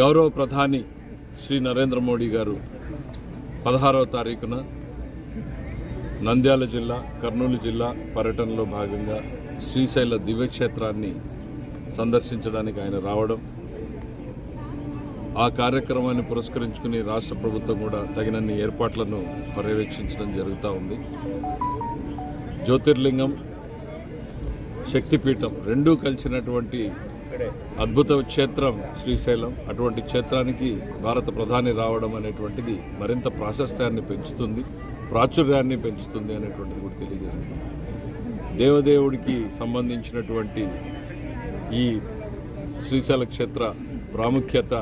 గౌరవ ప్రధాని శ్రీ నరేంద్ర మోడీ గారు పదహారవ తారీఖున నంద్యాల జిల్లా కర్నూలు జిల్లా పర్యటనలో భాగంగా శ్రీశైల దివ్యక్షేత్రాన్ని సందర్శించడానికి ఆయన రావడం ఆ కార్యక్రమాన్ని పురస్కరించుకుని రాష్ట్ర ప్రభుత్వం కూడా తగినన్ని ఏర్పాట్లను పర్యవేక్షించడం జరుగుతూ ఉంది. జ్యోతిర్లింగం శక్తిపీఠం రెండూ కలిసినటువంటి అద్భుత క్షేత్రం శ్రీశైలం. అటువంటి క్షేత్రానికి భారత ప్రధాని రావడం అనేటువంటిది మరింత ప్రాశస్త్యాన్ని పెంచుతుంది ప్రాచుర్యాన్ని పెంచుతుంది అనేటువంటిది కూడా తెలియజేస్తుంది. దేవదేవుడికి సంబంధించినటువంటి ఈ శ్రీశైల క్షేత్ర ప్రాముఖ్యత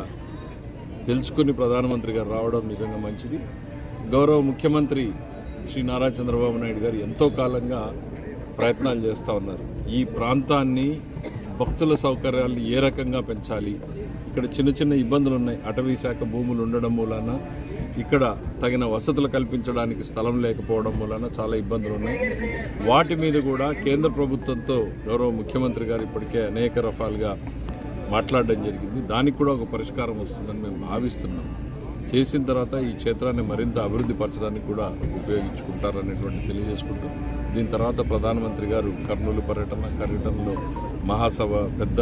తెలుసుకుని ప్రధానమంత్రి గారు రావడం నిజంగా మంచిది. గౌరవ ముఖ్యమంత్రి శ్రీ నారా చంద్రబాబు నాయుడు గారు ఎంతో కాలంగా ప్రయత్నాలు చేస్తూ ఉన్నారు. ఈ ప్రాంతాన్ని భక్తుల సౌకర్యాలను ఏ రకంగా పెంచాలి? ఇక్కడ చిన్న చిన్న ఇబ్బందులు ఉన్నాయి అటవీ శాఖ భూములు ఉండడం మూలాన ఇక్కడ తగిన వసతులు కల్పించడానికి స్థలం లేకపోవడం మూలాన చాలా ఇబ్బందులు ఉన్నాయి వాటి మీద కూడా కేంద్ర ప్రభుత్వంతో గౌరవ ముఖ్యమంత్రి గారు ఇప్పటికే అనేక రకాలుగా మాట్లాడడం జరిగింది. దానికి కూడా ఒక పరిష్కారం వస్తుందని మేము భావిస్తున్నాం. చేసిన తర్వాత ఈ క్షేత్రాన్ని మరింత అభివృద్ధి పరచడానికి కూడా ఉపయోగించుకుంటారనేటువంటి తెలియజేసుకుంటూ దీని తర్వాత ప్రధానమంత్రి గారు కర్నూలు పర్యటన పర్యటనలో మహాసభ పెద్ద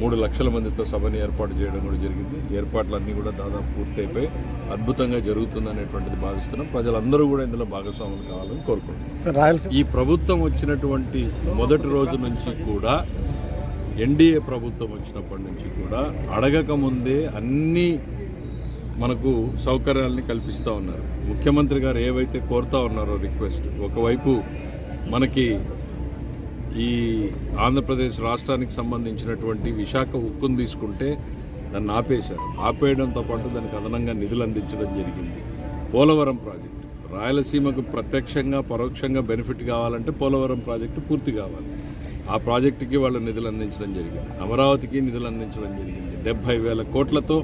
మూడు లక్షల మందితో సభని ఏర్పాటు చేయడం కూడా జరిగింది. ఏర్పాట్లన్నీ కూడా దాదాపు పూర్తయిపోయి అద్భుతంగా జరుగుతుందనేటువంటిది భావిస్తున్నాం. ప్రజలందరూ కూడా ఇందులో భాగస్వాములు కావాలని కోరుకుంటున్నాం. ఈ ప్రభుత్వం వచ్చినటువంటి మొదటి రోజు నుంచి కూడా ఎన్డీఏ ప్రభుత్వం వచ్చినప్పటి నుంచి కూడా అడగక ముందే అన్ని మనకు సౌకర్యాలని కల్పిస్తూ ఉన్నారు. ముఖ్యమంత్రి గారు ఏవైతే కోరుతా ఉన్నారో రిక్వెస్ట్ ఒకవైపు మనకి ఈ ఆంధ్రప్రదేశ్ రాష్ట్రానికి సంబంధించినటువంటి విశాఖ ఉక్కును తీసుకుంటే దాన్ని ఆపేశారు. ఆపేయడంతో పాటు దానికి అదనంగా నిధులు అందించడం జరిగింది. పోలవరం ప్రాజెక్టు. రాయలసీమకు ప్రత్యక్షంగా పరోక్షంగా బెనిఫిట్ కావాలంటే పోలవరం ప్రాజెక్టు పూర్తి కావాలి. ఆ ప్రాజెక్టుకి వాళ్ళు నిధులు అందించడం జరిగింది. అమరావతికి నిధులు అందించడం జరిగింది. డెబ్బై వేల కోట్లతో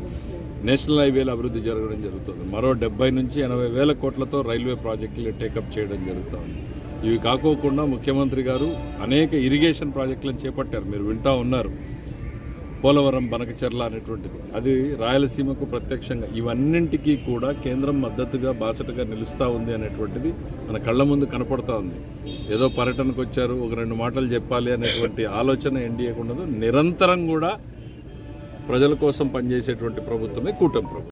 నేషనల్ హైవేలు అభివృద్ధి జరగడం జరుగుతుంది. మరో డెబ్బై నుంచి ఎనభై వేల కోట్లతో రైల్వే ప్రాజెక్టులు టేకప్ చేయడం జరుగుతుంది. ఇవి కాకోకుండా ముఖ్యమంత్రి గారు అనేక ఇరిగేషన్ ప్రాజెక్టులను చేపట్టారు. మీరు వింటా ఉన్నారు. పోలవరం బనకచెర్ల అనేటువంటిది. అది రాయలసీమకు ప్రత్యక్షంగా ఇవన్నింటికీ కూడా కేంద్రం మద్దతుగా బాసటగా నిలుస్తూ ఉంది అనేటువంటిది మన కళ్ళ ముందు కనపడతా ఉంది. ఏదో పర్యటనకు వచ్చారు ఒక రెండు మాటలు చెప్పాలి అనేటువంటి ఆలోచన ఎన్డీఏకు ఉండదు. నిరంతరం కూడా ప్రజల కోసం పనిచేసేటువంటి ప్రభుత్వమే కూటమి ప్రభుత్వం.